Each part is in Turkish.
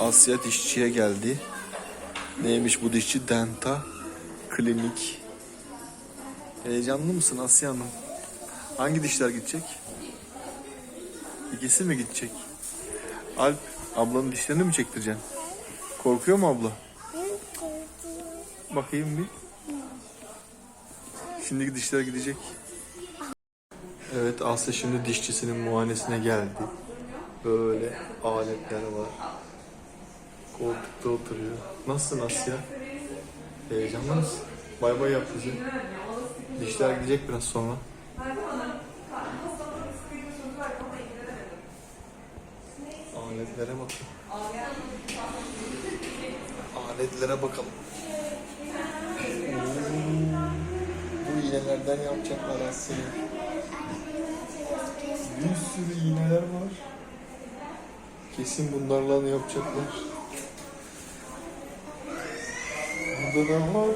Asya dişçiye geldi. Neymiş bu dişçi? Denta Klinik. Heyecanlı mısın Asya Hanım? Hangi dişler gidecek? İkisi mi gidecek? Alp, ablanın dişlerini mi çektireceksin? Korkuyor mu abla? Bakayım bir. Şimdiki dişler gidecek. Evet Asya şimdi dişçisinin muayenesine geldi. Böyle aletler var. Koltukta oturuyor. Nasılsın Asya? Heyecanlı mısın? Bay bay yap bize. Dişler gidecek biraz sonra. Aletlere bakın. Aletlere bakalım. Bu iğnelerden yapacaklar Asya. Bir sürü iğneler var. Kesin bunlarla yapacaklar. Burada da var.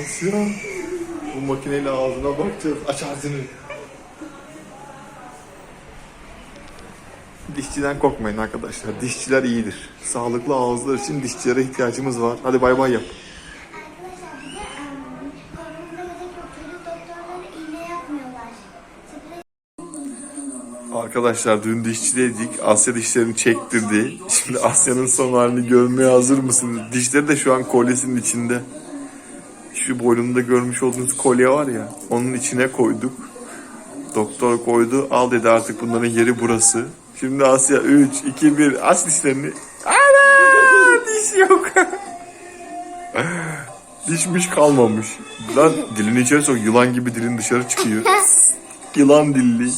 Asya. Bu makineyle ağzına bakacağız. Aç ağzını. Dişçiden korkmayın arkadaşlar. Dişçiler iyidir. Sağlıklı ağızlar için dişçilere ihtiyacımız var. Hadi bay bay yap. Arkadaşlar dün dişçideydik. Asya dişlerini çektirdi. Şimdi Asya'nın son halini görmeye hazır mısınız? Dişleri de şu an kolyesinin içinde. Şu boynunda görmüş olduğunuz kolye var ya. Onun içine koyduk. Doktor koydu. Al dedi artık bunların yeri burası. Şimdi Asya 3, 2, 1 aç dişlerini. Ana diş yok. Dişmiş kalmamış. Lan dilini içeri sok. Yılan gibi dilin dışarı çıkıyor. Yılan dilli.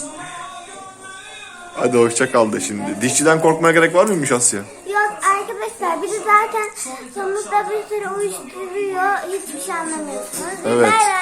Hadi hoşça kal da şimdi. Dişçiden korkmaya gerek var mıymış Asya? Yok arkadaşlar de zaten sonuçta bir sürü uyuşturuyor. Hiçbir şey anlamıyorsunuz. Evet. Bay.